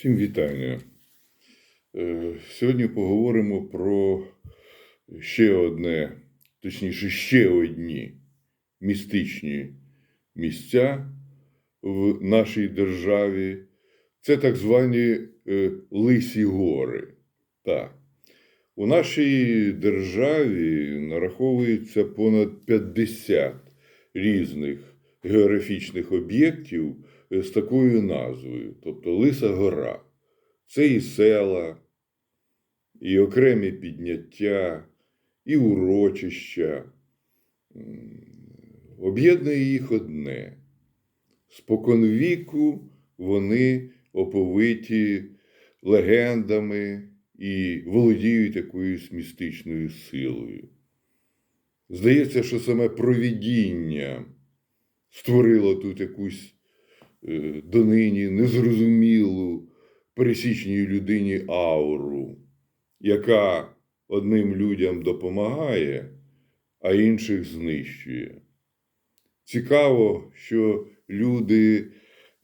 Всім вітання. Е, Сьогодні поговоримо про ще одне, точніше, ще одні містичні місця в нашій державі. Це так звані е, Лисі гори. Так. У нашій державі нараховується понад 50 різних географічних об'єктів з такою назвою, тобто Лиса Гора. Це і села, і окремі підняття, і урочища. Об'єднує їх одне. Споконвіку вони оповиті легендами і володіють якоюсь містичною силою. Здається, що саме провідіння створило тут якусь е, донині незрозумілу пересічній людині ауру, яка одним людям допомагає, а інших знищує. Цікаво, що люди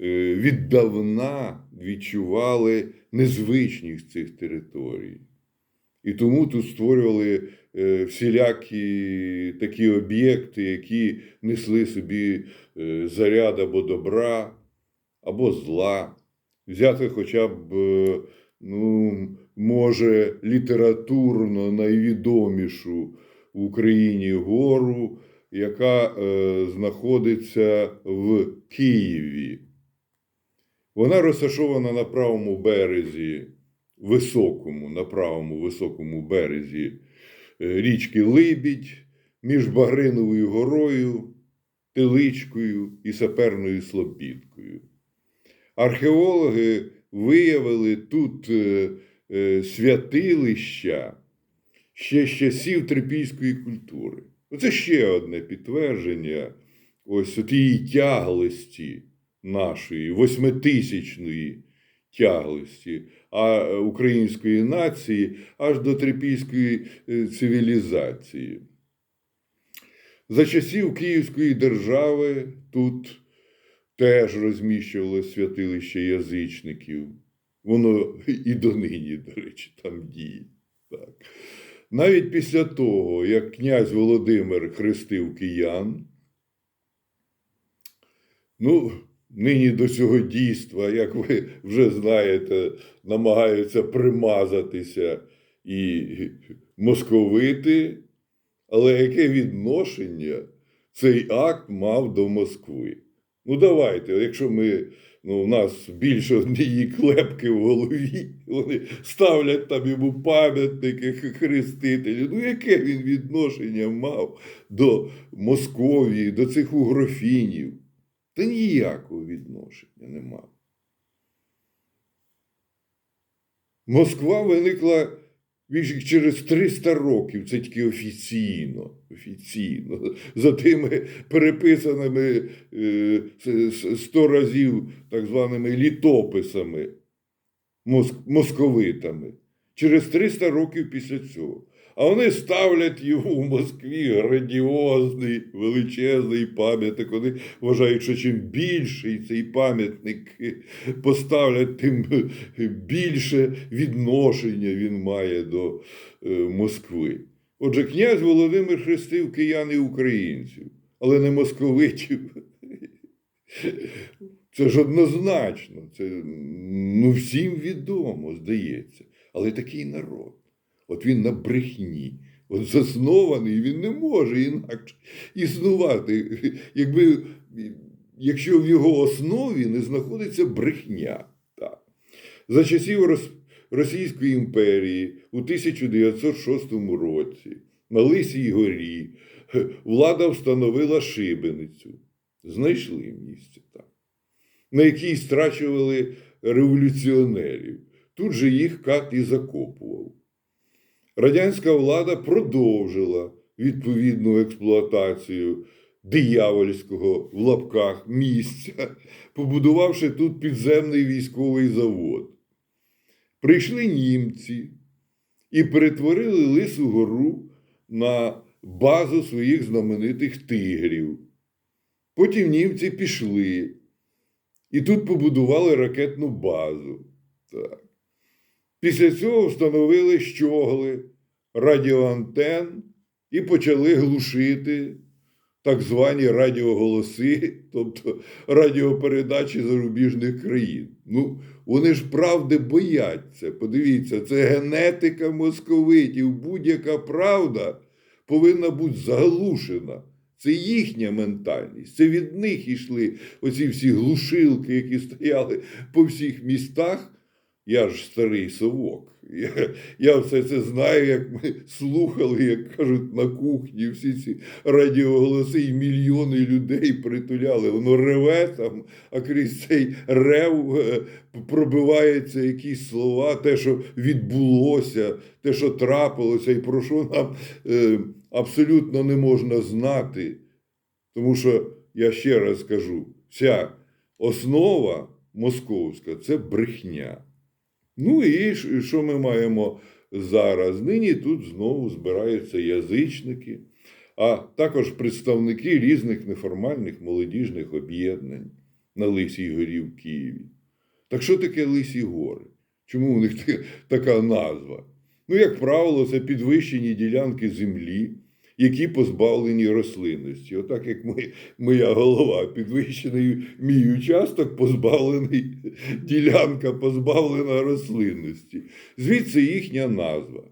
е, віддавна відчували незвичність цих територій. І тому тут створювали е, всілякі такі об'єкти, які несли собі е, заряд або добра, або зла. Взяти хоча б, е, ну, може, літературно найвідомішу в Україні гору, яка е, знаходиться в Києві. Вона розташована на правому березі, високому, на правому високому березі е, річки Либідь між Багриновою горою, Теличкою і Саперною Слобідкою. Археологи виявили тут е, е, святилища ще з часів трипільської культури. Оце ще одне підтвердження ось тієї тяглості нашої, восьмитисячної тяглості е, української нації аж до трипільської е, цивілізації. За часів Київської держави тут теж розміщували святилище язичників. Воно і донині, до речі, там діє. Так. Навіть після того, як князь Володимир хрестив киян, ну, нині до цього дійства, як ви вже знаєте, намагаються примазатися і московити, але яке відношення цей акт мав до Москви? Ну, давайте, якщо ми, ну, у нас більше однієї клепки в голові, вони ставлять там йому пам'ятники хрестителі. Ну, яке він відношення мав до Московії, до цих угрофінів? Та ніякого відношення не мав. Москва виникла більше через 300 років, це тільки офіційно, офіційно, за тими переписаними е, с- с- 100 разів так званими літописами московитами. Через 300 років після цього. А вони ставлять йому в Москві грандіозний, величезний пам'ятник. Вони вважають, що чим більший цей пам'ятник поставлять, тим більше відношення він має до е, Москви. Отже, князь Володимир хрестив киян і українців, але не московитів. Це ж однозначно, це ну, всім відомо, здається. Але такий народ. От він на брехні. От заснований, він не може інакше існувати, якби, якщо в його основі не знаходиться брехня. Так. За часів Російської імперії у 1906 році на Лисій горі влада встановила шибеницю. Знайшли місце там, на якій страчували революціонерів. Тут же їх кат і закопував. Радянська влада продовжила відповідну експлуатацію диявольського в лапках місця, побудувавши тут підземний військовий завод. Прийшли німці і перетворили Лису гору на базу своїх знаменитих тигрів. Потім німці пішли і тут побудували ракетну базу. Так. Після цього встановили щогли радіоантен і почали глушити так звані радіоголоси, тобто радіопередачі зарубіжних країн. Ну, вони ж правди бояться. Подивіться, це генетика московитів. Будь-яка правда повинна бути заглушена. Це їхня ментальність. Це від них йшли оці всі глушилки, які стояли по всіх містах. Я ж старий совок. Я, я все це знаю, як ми слухали, як кажуть, на кухні всі ці радіоголоси, і мільйони людей притуляли. Воно реве там, а крізь цей рев е, пробиваються якісь слова, те, що відбулося, те, що трапилося, і про що нам е, абсолютно не можна знати. Тому що я ще раз кажу: вся основа московська це брехня. Ну і що ми маємо зараз? Нині тут знову збираються язичники, а також представники різних неформальних молодіжних об'єднань на Лисій горі в Києві. Так що таке Лисі гори? Чому у них така назва? Ну, як правило, це підвищені ділянки землі, які позбавлені рослинності. Отак, як ми, моя голова, підвищений мій участок, позбавлений ділянка, позбавлена рослинності. Звідси їхня назва.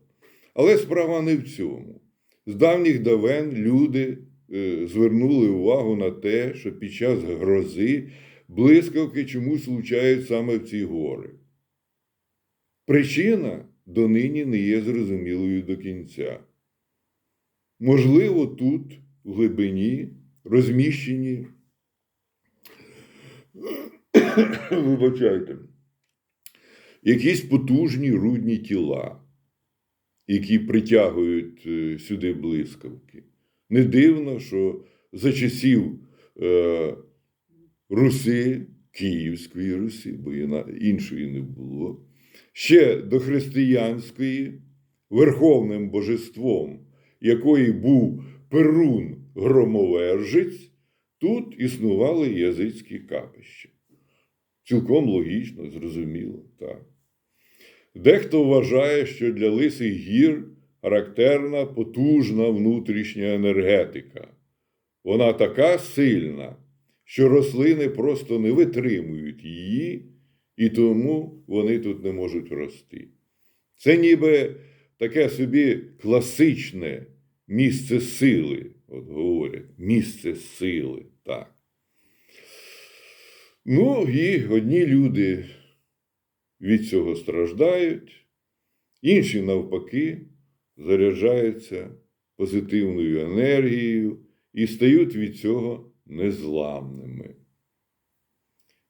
Але справа не в цьому. З давніх давен люди е, звернули увагу на те, що під час грози блискавки чомусь влучають саме в ці гори. Причина донині не є зрозумілою до кінця. Можливо, тут, в глибині, розміщені, вибачайте, якісь потужні рудні тіла, які притягують е, сюди блискавки. Не дивно, що за часів е, Руси, Київської Руси, бо іншої не було, ще до християнської, верховним божеством, якої був Перун Громовержець, тут існували язицькі капища. Цілком логічно, зрозуміло, так. Дехто вважає, що для лисих гір характерна потужна внутрішня енергетика. Вона така сильна, що рослини просто не витримують її, і тому вони тут не можуть рости. Це ніби таке собі класичне місце сили, от говорять, місце сили, так. Ну, і одні люди від цього страждають, інші, навпаки, заряджаються позитивною енергією і стають від цього незламними.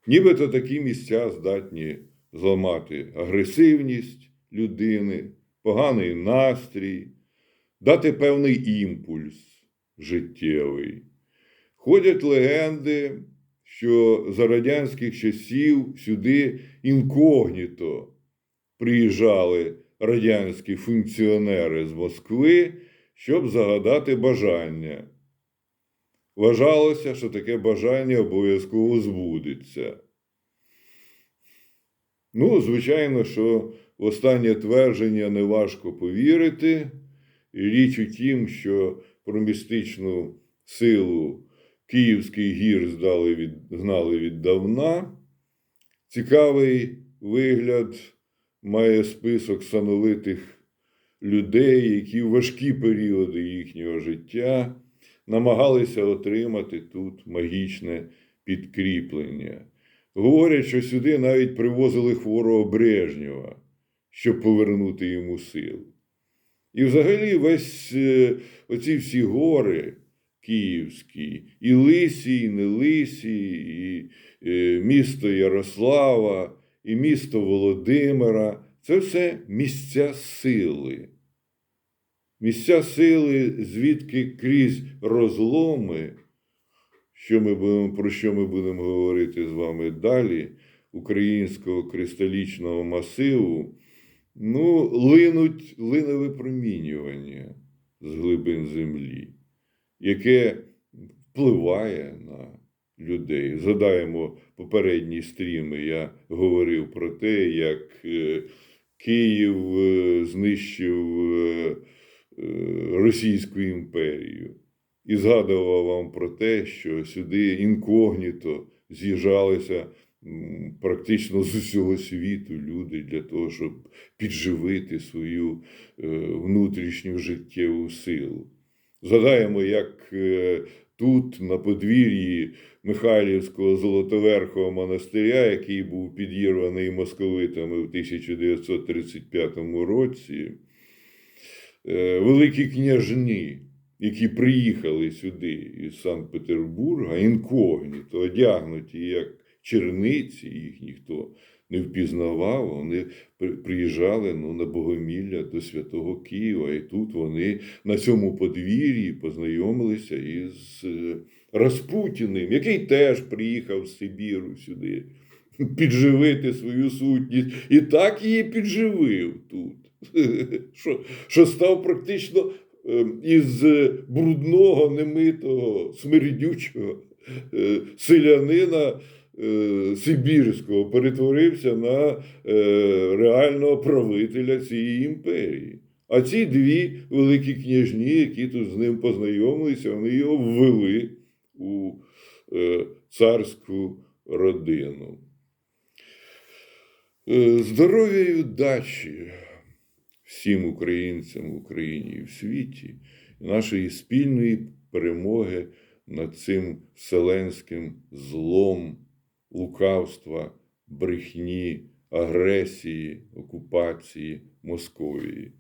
Нібито такі місця здатні зламати агресивність людини, поганий настрій, дати певний імпульс життєвий. Ходять легенди, що за радянських часів сюди інкогніто приїжджали радянські функціонери з Москви, щоб загадати бажання. Вважалося, що таке бажання обов'язково збудеться. Ну, звичайно, що в останнє твердження неважко повірити. Річ у тім, що про містичну силу Київський гір здали від, знали віддавна. Цікавий вигляд має список сановитих людей, які в важкі періоди їхнього життя намагалися отримати тут магічне підкріплення. Говорять, що сюди навіть привозили хворого Брежнєва, щоб повернути йому силу. І взагалі весь е, оці всі гори київські, і Лисі, і не Лисі, і е, місто Ярослава, і місто Володимира це все місця сили. Місця сили, звідки крізь розломи, що ми будемо, про що ми будемо говорити з вами далі, українського кристалічного масиву, ну, линуть лине випромінювання з глибин землі, яке впливає на людей. Згадаємо попередні стріми я говорив про те, як е, Київ е, знищив е, Російську імперію. І згадував вам про те, що сюди інкогніто з'їжджалися практично з усього світу люди для того, щоб підживити свою е, внутрішню життєву силу. Згадаємо, як е, тут, на подвір'ї Михайлівського Золотоверхого монастиря, який був підірваний московитами в 1935 році, е, великі княжні, які приїхали сюди із Санкт-Петербурга, інкогніто, одягнуті як черниці, їх ніхто не впізнавав, вони приїжджали ну, на Богомілля до Святого Києва, і тут вони на цьому подвір'ї познайомилися із е, Распутіним, який теж приїхав з Сибіру сюди підживити свою сутність. І так її підживив тут. Що, що став практично е, із брудного, немитого, смердючого е, селянина е, Сибірського перетворився на е, реального правителя цієї імперії. А ці дві великі княжні, які тут з ним познайомилися, вони його ввели у е, царську родину. Е, Здоров'я і удачі всім українцям в Україні і в світі, нашої спільної перемоги над цим вселенським злом, лукавства, брехні, агресії, окупації Московії.